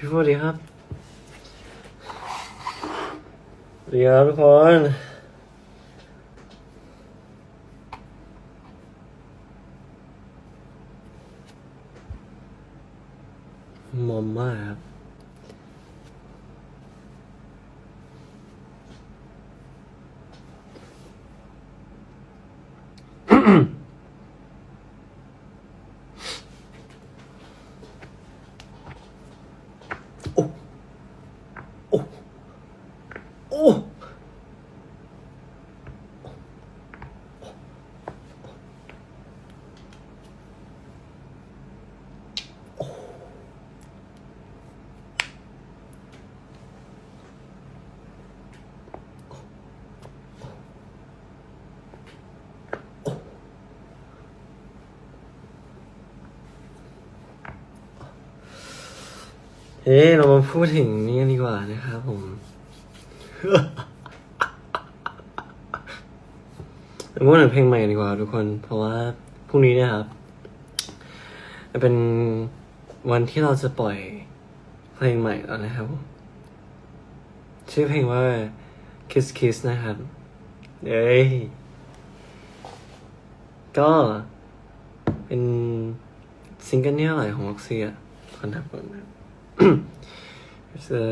พี่พูดดีครับสวัสดีครับทุกคนมอมมากครับ โอ้ เฮ้ยเรามาพูดถึงนี่กันดีกว่านะครับผม เราพูดถึงเพลงใหม่ดีกว่าทุกคน เพราะว่าพรุ่งนี้เนะครับจะเป็นวันที่เราจะปล่อยเพลงใหม่แล้วนะครับ ชื่อเพลงว่า Kiss Kiss นะครับ เอ้ย ก็เป็นซิงเกิลที่เท่าไหร่ของ Roxy อะคอนทับก่อนนะ เจอ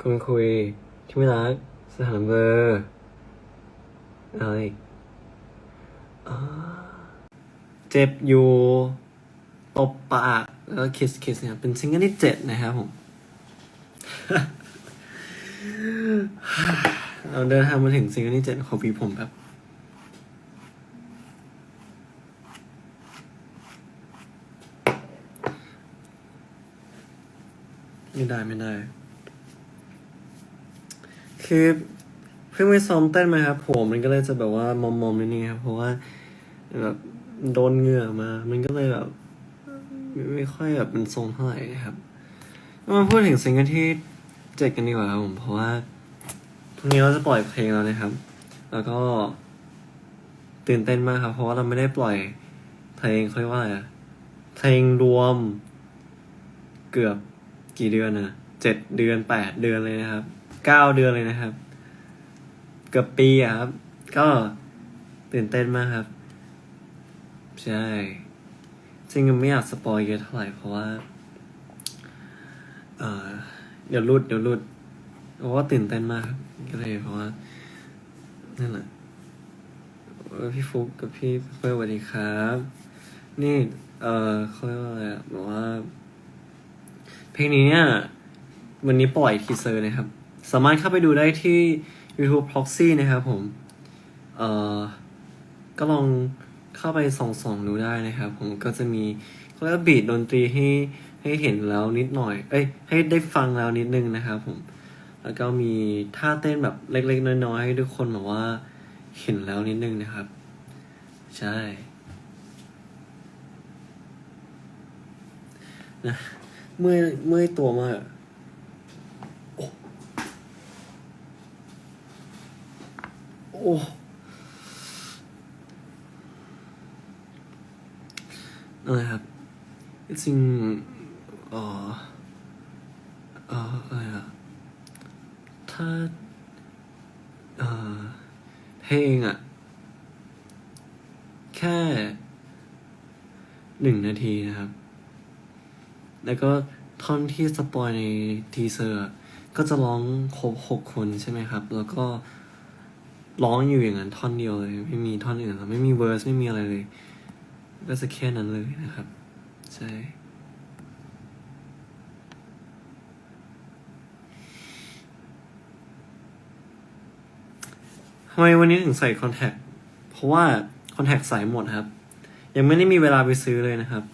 คุยคุยที่ไม่รักสถานเบอร์อะไรเจ็บอยู่ตบปากแล้วก็คิสคิสเนี่ยเป็นซิงเกิลที่เจ็ดนะครับผม เราเดินทางมาถึงซิงเกิลที่เจ็ดของปีผมแบบ ไม่ได้ไม่ได้ คือเพิ่งไปซ้อมเต้นมาครับผมมันก็เลยจะแบบว่ามอมมอมๆนิดนึงครับ เพราะว่าแบบโดนเหงื่อมา มันก็เลยแบบไม่ไม่ค่อยแบบเป็นทรงเท่าไหร่ครับมาพูดถึงซิงเกิลที่เจ็ดกันดีกว่าครับผม เพราะว่าพรุ่งนี้เราจะปล่อยเพลงแล้วนะครับ แล้วก็ตื่นเต้นมากครับ เพราะว่าเราไม่ได้ปล่อยเพลงเขาเรียกว่าอะไรอะเพลงรวมเกือบ กี่เดือนนะเจ็ดเดือนแปดเดือนเลยนะครับเก้าเดือนเลยนะครับ เกือบปีอะครับ ก็ตื่นเต้นมากครับ ใช่จริงๆไม่อยากสปอยเยอะเท่าไหร่เพราะว่าเออเดี๋ยวรุดเดี๋ยวรุดเพราะว่าตื่นเต้นมากก็เลยเพราะว่านั่นแหละพี่ฟุกกับพี่เฟิร์สสวัสดีครับ นี่ เออเขาเรียกว่าอะไรอะบอกว่า เพลงนี้เนี่ยวันนี้ปล่อยทีเซอร์นะครับ สามารถเข้าไปดูได้ที่ YouTube Proxy นะครับผม เอ่อ ก็ลองเข้าไปส่องๆดูได้นะครับ ผมก็จะมีเขาเรียกว่าบีดดนตรีให้ให้เห็นแล้วนิดหน่อย เอ้ย ให้ได้ฟังแล้วนิดนึงนะครับผม แล้วก็มีท่าเต้นแบบเล็ก ๆ น้อยๆให้ทุกคนแบบว่าเห็นแล้วนิดนึงนะครับ ใช่นะ เมื่อยเมื่อยตัวมากโอ้โอ้อะไรครับจริงเออเอออะไรอะถ้าเออเพลงอะแค่หนึ่งนาทีนะครับ แล้วก็ท่อนที่สปอยในทีเซอร์ ก็จะร้องครบหกคนใช่ไหมครับ แล้วก็ร้องอยู่อย่างนั้นท่อนเดียวเลย ไม่มีท่อนอื่นไม่มีเวอร์สไม่มีอะไรเลย ก็จะแค่นั้นเลยนะครับ ใช่ทำไมวันนี้ถึงใส่คอนแทค เพราะว่าคอนแทคใส่หมดครับ ยังไม่ได้มีเวลาไปซื้อเลยนะครับ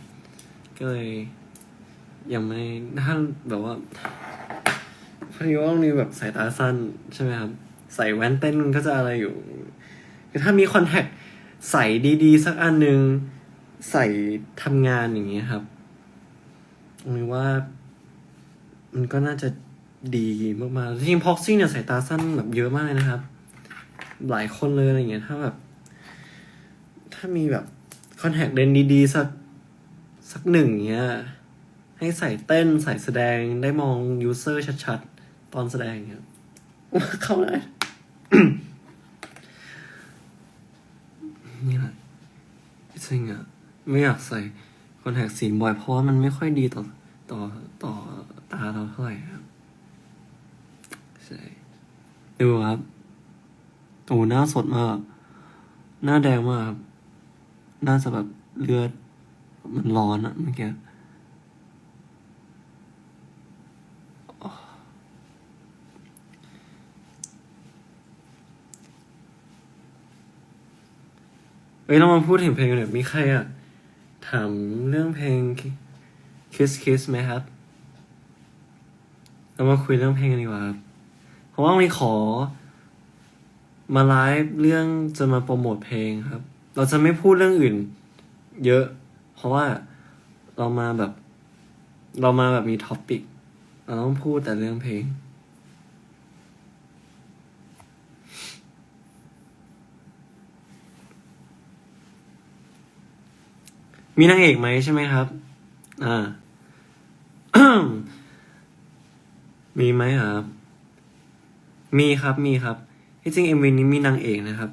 ก็เลย ยังไม่ถ้าแบบว่าพอดีว่าต้องมีแบบสายตาสั้นใช่ไหมครับ ใส่แว่นเต้นมันก็จะอะไรอยู่คือถ้ามีคอนแทคใส่ดีๆ สักอันหนึ่งใส่ทำงานอย่างเงี้ครับผมว่า มันก็น่าจะดีมากๆจริงพ็อกซี่เนี่ยสายตาสั้นแบบเยอะมากเลยนะครับ หลายคนเลยอะไรเงี้ยถ้าแบบ ถ้ามีแบบคอนแทคเลนดีๆสักสักหนึ่งเงี้ย ให้ใส่เต้นใส่แสดงได้มองยูเซอร์ชัดๆ ตอนแสดงครับเข้าได้นี่แหละจริงอะไม่อยากใส่คอนแทคสีบ่อยเพราะว่ามันไม่ค่อยดีต่อต่อต่อตาเราเท่าไหร่ครับใช่ดูครับโอ้หน้าสดมาก หน้าแดงมากน่าจะแบบเลือดมันร้อนอะเมื่อกี้ อ้ยเรามาพูดถึงเพลงกันหน่อยมีใครอะถามเรื่องเพลง Kiss Kiss ไหมครับ เรามาคุยเรื่องเพลงกันดีกว่าครับเพราะว่ามีขอ มาไลฟ์เรื่องจะมาโปรโมทเพลงครับ เราจะไม่พูดเรื่องอื่น เยอะ เพราะว่าเรามาแบบ เรามาแบบมีท็อปิก เราต้องพูดแต่เรื่องเพลง มีนางเอกไหมใช่ไหมครับ อ่า มีไหมครับ มีครับ มีครับ ที่จริงเอ็มวีนี้มีนางเอกนะครับ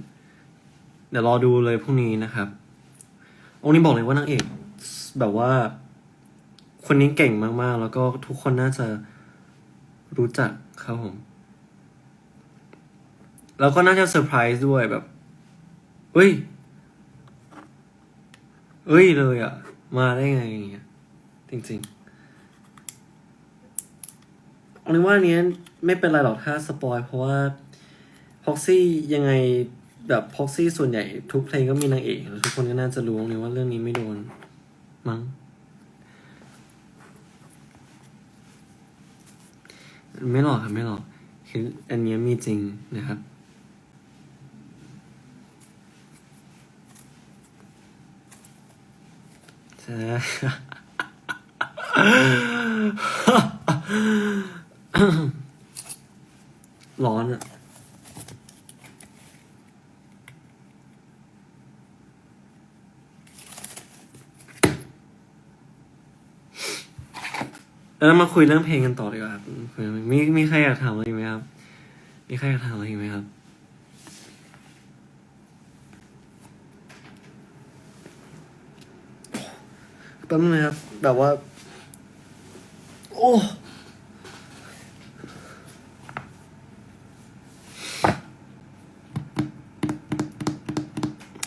เดี๋ยวรอดูเลยพรุ่งนี้นะครับองค์นี้บอกเลยว่านางเอก แบบว่า คนนี้เก่งมากๆ แล้วก็ทุกคนน่าจะรู้จักครับผม แล้วก็น่าจะเซอร์ไพรส์ด้วยแบบเฮ้ย เอ้ยเลยอะ มาได้ไงอย่างเงี้ยจริงๆอันนี้ว่าเนี้ยไม่เป็นไรหรอกถ้าสปอยเพราะว่าพ็อกซี่ยังไงแบบพ็อกซี่ส่วนใหญ่ทุกเพลงก็มีนางเอกแล้วทุกคนก็น่าจะรู้เลยว่าเรื่องนี้ไม่โดน มั้งไม่หรอกครับไม่หรอกคืออันเนี้ยมีจริงนะครับ ใช่ ร้อนอะแล้วมาคุยเรื่องเพลงกันต่อดีกว่าครับมีมีใครอยากถามอะไรไหมครับ มีใครอยากถามอะไรไหมครับ แป๊บนึงนะครับ แบบว่า โอ้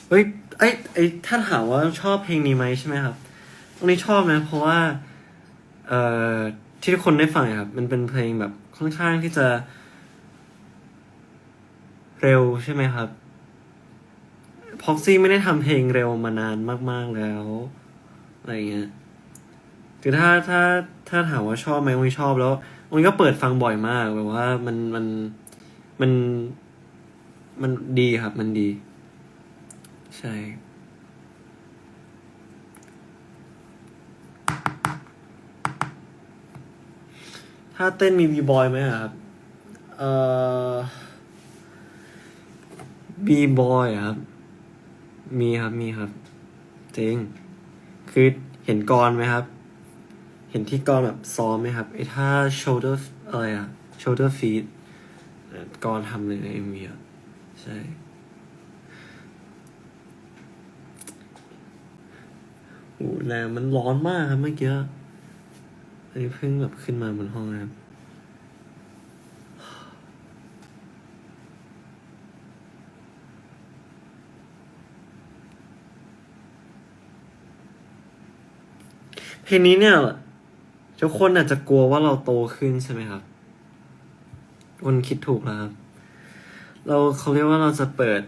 เฮ้ยไอ้ไอ้ถ้าถามว่าชอบเพลงนี้ไหมใช่ไหมครับ ตรงนี้ชอบนะ เพราะว่า เอ่อที่ทุกคนได้ฟังครับ มันเป็นเพลงแบบค่อนข้างที่จะ เร็วใช่ไหมครับพ็อกซี่ไม่ได้ทำเพลงเร็วมานานมาก ๆแล้ว อะไรเงี้ยคือถ้าถ้าถ้าถามว่าชอบไหมวันชอบแล้ววันก็เปิดฟังบ่อยมากแบบว่ามันมันมันมันดีครับ มันดี ใช่ถ้าเต้นมีบีบอยไหมครับ เอ่อ บีบอยครับ มีครับ มีครับ จริง คือเห็นกรไหมครับ เห็นที่กรแบบซ้อมไหมครับไอ้ท่า shoulder อะไรอะ shoulder feet เอ่อกรทำเอ็มวีอะใช่โอ้แรงมันร้อนมากครับเมื่อกี้ อันนี้เพิ่งแบบขึ้นมาบนห้องนะครับ เพลงนี้เนี่ย ทุกคนอาจจะกลัวว่าเราโตขึ้นใช่ไหมครับคนคิดถูกแล้วครับ เราเขาเรียกว่าเราจะเปิด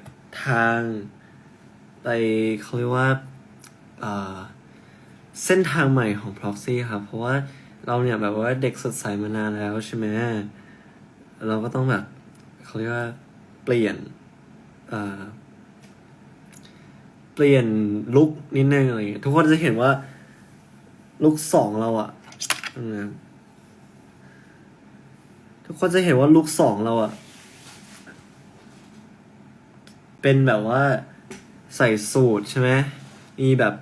ทางไปเขาเรียกว่าเส้นทางใหม่ของ Proxy ครับ เพราะว่าเราเนี่ยแบบว่าเด็กสดใสมานานแล้วใช่ไหมเราก็ต้องแบบเขาเรียกว่าเปลี่ยนเปลี่ยนลุคนิดนึงอะไรอย่างเงี้ยทุกคนจะเห็นว่า ลุคสองเราอะทุกคนจะเห็นว่าลุคสองเราอะเป็นแบบว่าใส่สูทใช่ไหมมีแบบ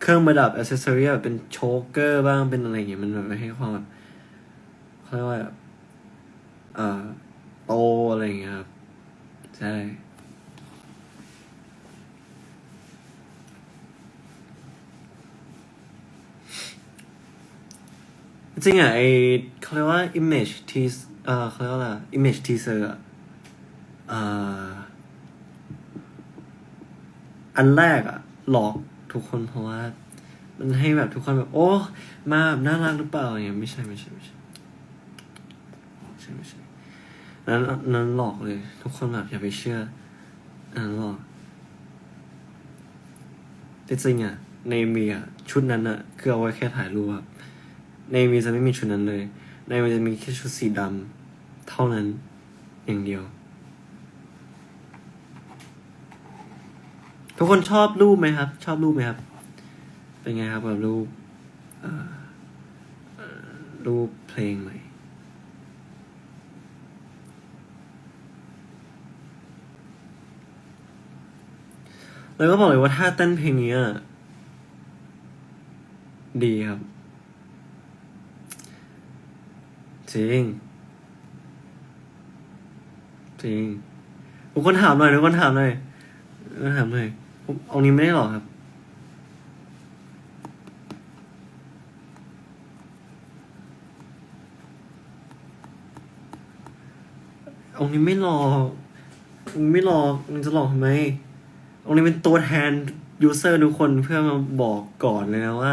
เครื่องประดับอ c เซสซอรีแบบเป็นโชกเกอร์บ้างเป็นอะไรอย่างเงี้ยมันแบบให้ความแบบเขาเรียกว่าแบบเอ่อโตอะไรอย่างเงี้ยครับ ใช่ จริงอะไอเขาเรียกว่า image tease เอ่อเขาเรียกว่าอะไร image teaser อะอันแรกอะ หลอกทุกคนเพราะว่า มันให้แบบทุกคนแบบ โอ้ มาแบบน่ารักหรือเปล่าอย่างเงี้ยไม่ใช่ไม่ใช่ไม่ใช่ไม่ใช่ไม่ใช่นั้นนั้นหลอกเลย ทุกคนแบบอย่าไปเชื่ออันนั้นหลอกแต่จริงอะ ในเมียชุดนั้นอะ คือเอาไว้แค่ถ่ายรูปครับ ในมีจะไม่มีชุดนั้นเลย ในมันจะมีแค่ชุดสีดำเท่านั้นอย่างเดียว ทุกคนชอบรูปไหมครับ ชอบรูปไหมครับ เป็นไงครับกับรูปรูปเพลงใหม่แล้วก็บอกเลยว่าถ้าเต้นเพลงนี้ดีครับ จริง จริงทุกคนถามหน่อยทุกคนถามหน่อยทุกคนถามหน่อยผมเอานี้ไม่ได้หรอกครับ องค์นี้ไม่หลอกองค์ไม่หลอกมันจะหลอกทำไมองค์นี้เป็นตัวแทนยูเซอร์ทุกคนเพื่อมาบอกก่อนเลยนะว่า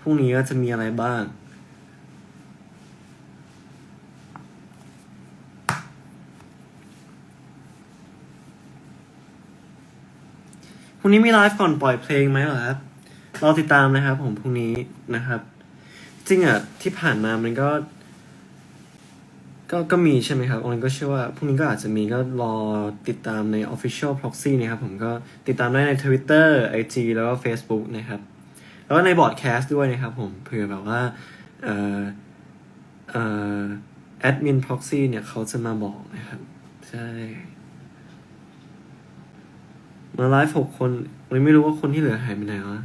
พรุ่งนี้ก็จะมีอะไรบ้าง รุ่งนี้มีไลฟ์ก่อนปล่อยเพลงไหมเหรอครับเราติดตามนะครับผมพรุ่งนี้นะครับ จริงอะที่ผ่านมามันก็ ก็ก็มีใช่ไหมครับออนก็เชื่อว่าพรุ่งนี้ก็อาจจะมีก็รอติดตามใน Official Proxy นะครับผมก็ติดตามได้ใน Twitter IG แล้วก็ Facebook นะครับ แล้วก็ในบอร์ดแคสต์ด้วยนะครับผมเผื่อแบบว่า เอ่อ เอ่อแอดมิน Proxy เนี่ยเขาจะมาบอกนะครับ ใช่ มาไลฟ์หกคนเลยไม่รู้ว่าคนที่เหลือหายไปไหนวะ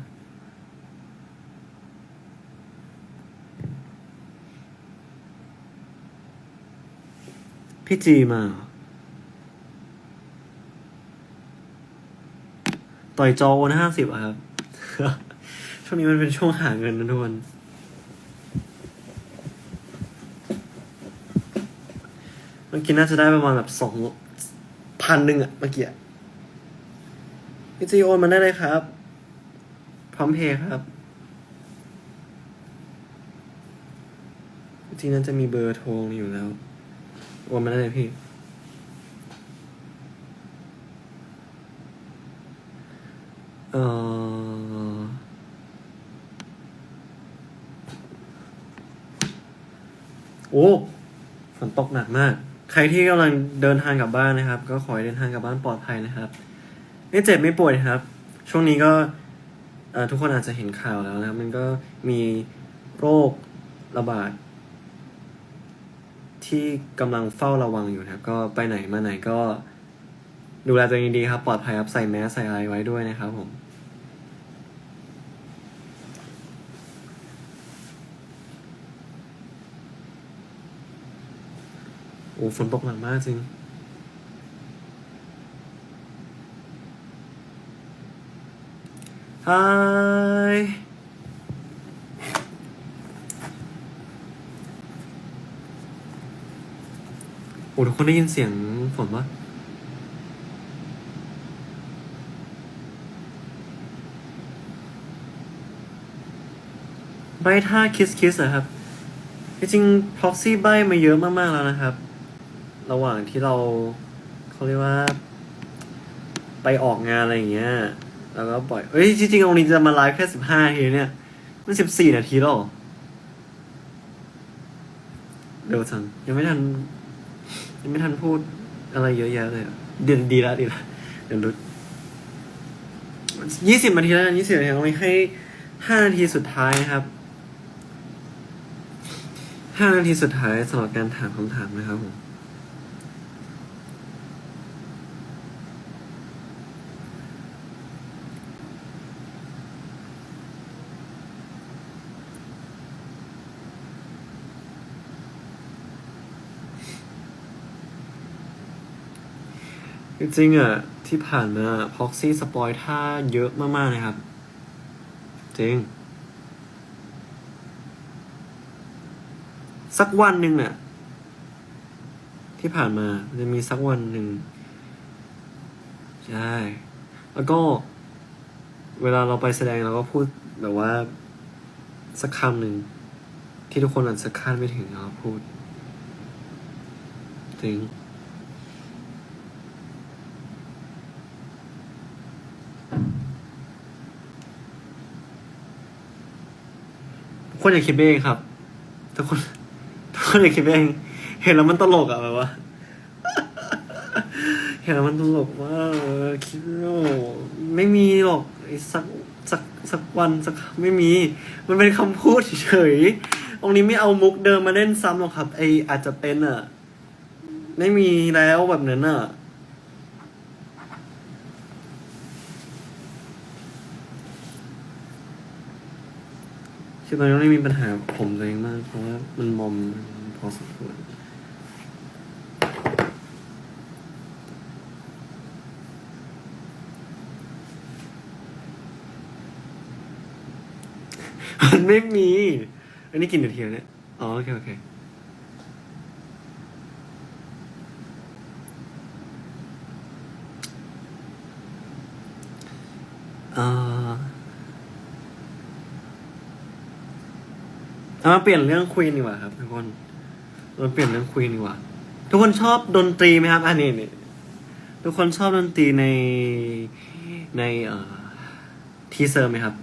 พี่จีมาต่อยจอวันห้าสิบอะครับ ช่วงนี้มันเป็นช่วงหาเงินนะทุกคนเมื่อกี้น่าจะได้ประมาณแบบสองพันหนึ่งอะเมื่อกี้ พี่จีโอนมาได้เลยครับ พร้อมเพย์ครับจริงๆน่าจะมีเบอร์โทรอยู่แล้วโอนมาได้เลยพี่ เออโอ้ฝนตกหนักมาก ใครที่กำลังเดินทางกลับบ้านนะครับ ก็ขอให้เดินทางกลับบ้านปลอดภัยนะครับ ไม่เจ็บไม่ป่วยครับ ช่วงนี้ก็ทุกคนอาจจะเห็นข่าวแล้วนะครับมันก็มีโรคระบาด ที่กำลังเฝ้าระวังอยู่นะครับก็ไปไหนมาไหนก็ดูแลตัวเองดีครับ ปลอดภัยครับใส่แมสใส่อะไรไว้ด้วยนะครับผม โอ้ฝนตกหนักมากจริง ฮายโอ้ทุกคนได้ยินเสียงฝนปะใบท่าคิสคิสอะครับ จริงๆ proxy ใบมาเยอะมากๆแล้วนะครับ ระหว่างที่เราเขาเรียกว่า ไปออกงานอะไรอย่างเงี้ย แล้วก็ปล่อยเอ้ยจริงๆตรงนี้จะมาไลฟ์แค่สิบห้าทีเนี่ย มันสิบสี่นาทีแล้วเหรอเร็วจังยังไม่ทัน ยังไม่ทันพูดอะไรเยอะแยะเลยเดียวดีล้วดีล้วเดี๋ยวรุดยี่สิบนาทีแล้วยี่สิบนาทีตรงนี้ให้ห้านาทีสุดท้ายนะครับห้านาทีสุดท้ายสำหรับการถามคำถามนะครับผม จริงๆอะที่ผ่านมาพ็อกซี่สปอยท่าเยอะมากๆนะครับ จริง สักวันหนึ่งน่ะที่ผ่านมาจะมีสักวันหนึ่งใช่แล้วก็ เวลาเราไปแสดงเราก็พูดแบบว่า สักคำหนึ่งที่ทุกคนอาจจะคาดไม่ถึงเราพูดจริง คนอย่าคิดไปเองครับทุกคนทุกคนอย่าคิดไปเอง เห็นแล้วมันตลกอะแบบว่า เห็นแล้วมันตลกมาคิดว่าโอ้ไม่มีหรอกสักสักสักวันสักไม่มี มันเป็นคำพูดเฉยๆตรงนี้ไม่เอามุกเดิมมาเล่นซ้ำหรอกครับ ไออาจจะเป็นอะไม่มีแล้วแบบนั้นอะ คือตอนนี้ไม่มีปัญหาผมตัวเองมาก เพราะว่ามันมอมพอสมควรมันไม่มี อันนี้กินเดียวทีแล้วเนี่ย อ๋อ โอเค โอเคอ่อ เอามาเปลี่ยนเรื่องคุยดีกว่าครับทุกคนเราเปลี่ยนเรื่องคุยดีกว่า ทุกคนชอบดนตรีไหมครับอันนี้นี่ทุกคนชอบดนตรีในในเอ่อทีเซอร์ไหมครับ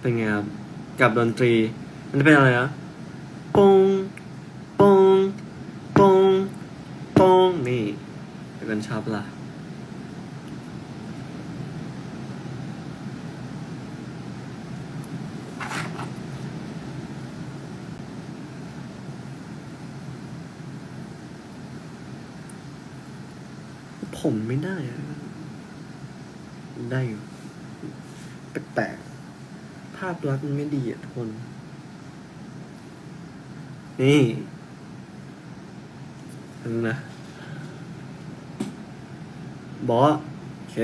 เป็นไงครับ กับดนตรี มันจะเป็นอะไรนะปงปงปงปงนี่ทุกคนชอบปะล่ะ ผมไม่ได้อะได้อยู่แปลกๆภาพลักษณ์มันไม่ดีอะทุกคน นี่อันนั้นนะบอสโอเค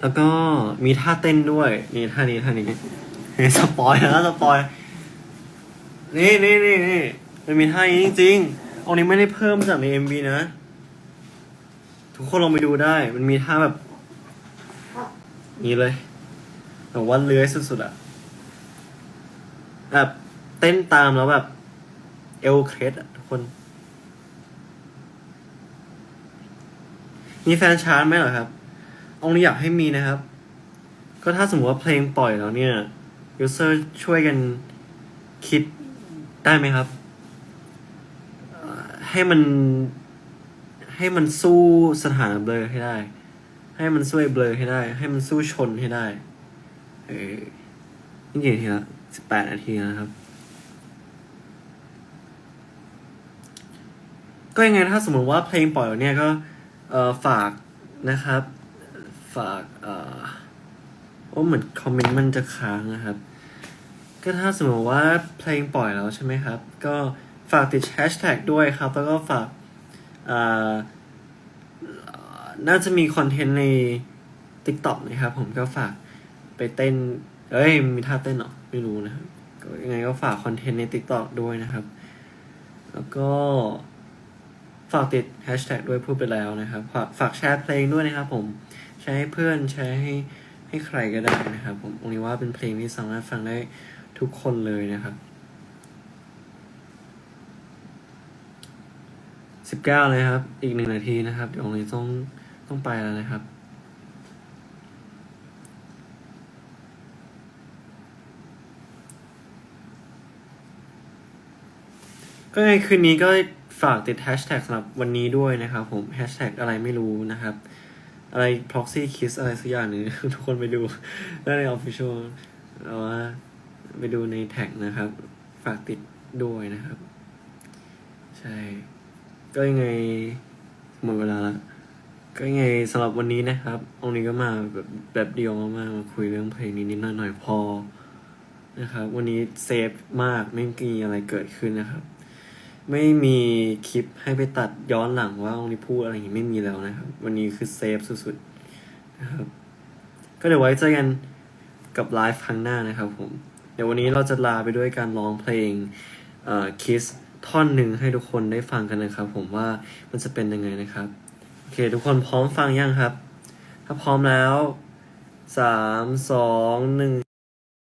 แล้วก็มีท่าเต้นด้วย นี่ท่านี้ท่านี้เฮ้ยสปอยนะสปอย นี่นี่นี่นี่มันมีท่านี้จริงๆอานี้ไม่ได้เพิ่มจากในเอ็มวีนะ ทุกคนลองไปดูได้ มันมีท่าแบบนี้เลยแบบว่าเลื้อยสุดๆอะแบบเต้นตามแล้วแบบ เอวเครสอะทุกคน มีแฟนชาร์จไหมเหรอครับองนี้อยากให้มีนะครับ ก็ถ้าสมมติว่าเพลงปล่อยแล้วเนี่ยยูเซอร์ช่วยกันคิด ได้ไหมครับ ให้มัน ให้มันสู้สถานะเบลอให้ได้ ให้มันสู้เบลอให้ได้ ให้มันสู้ชนให้ได้ เออนี่กี่นาทีละสิบแปดนาทีแล้วนะครับ ก็ยังไงถ้าสมมติว่าเพลงปล่อยเนี่ยก็ เอ่อฝากนะครับ ฝาก เอ่อโอ้เหมือนคอมเมนต์มันจะค้างนะครับ ก็ถ้าสมมติว่าเพลงปล่อยแล้วใช่ไหมครับ ก็ฝากติดแฮชแท็กด้วยครับ แล้วก็ฝากน่าจะมีคอนเทนต์ใน TikTok นะครับ ผมก็ฝากไปเต้น เอ้ย มีท่าเต้นหรอ ไม่รู้นะครับก็ยังไงก็ฝากคอนเทนต์ใน TikTok ด้วยนะครับ แล้วก็ฝากติดแฮชแท็กด้วยพูดไปแล้วนะครับฝากฝากแชร์เพลงด้วยนะครับผมแชร์ให้เพื่อนแชร์ให้ให้ใครก็ได้นะครับ ผมตรงนี้ว่าเป็นเพลงที่สามารถฟังได้ ทุกคนเลยนะครับสิบเก้าเลยครับ อีกหนึ่งนาทีนะครับ เดี๋ยวตรงนี้ต้องต้องไปแล้วนะครับก็ในคืนนี้ก็ฝากติดแฮชแท็กสำหรับวันนี้ด้วยนะครับผมแฮชแท็กอะไรไม่รู้นะครับ อะไร proxy kiss อะไรสักอย่างหนึ่งทุกคนไปดูได้ใน official แต่ว่า ไปดูในแท็กนะครับ ฝากติดด้วยนะครับ ใช่ ก็ยังไงหมดเวลาละก็ยังไงสำหรับวันนี้นะครับองนี้ก็มาแบบแบบเดียวมากๆมาคุยเรื่องเพลงนี้นิดหน่อยพอนะครับ วันนี้เซฟมากไม่มีอะไรเกิดขึ้นนะครับ ไม่มีคลิปให้ไปตัดย้อนหลังว่าองนี้พูดอะไรอย่างนี้ไม่มีแล้วนะครับ วันนี้คือเซฟสุดๆนะครับ ก็เดี๋ยวไว้เจอกันกับไลฟ์ครั้งหน้านะครับผม ดี๋ยววันนี้เราจะลาไปด้วยการร้องเพลงเอ่อ Kiss ท่อนหนึ่งให้ทุกคนได้ฟังกันนะครับ ผมว่ามันจะเป็นยังไงนะครับ โอเค ทุกคนพร้อมฟังยังครับ ถ้าพร้อมแล้วสามสองหนึ่ง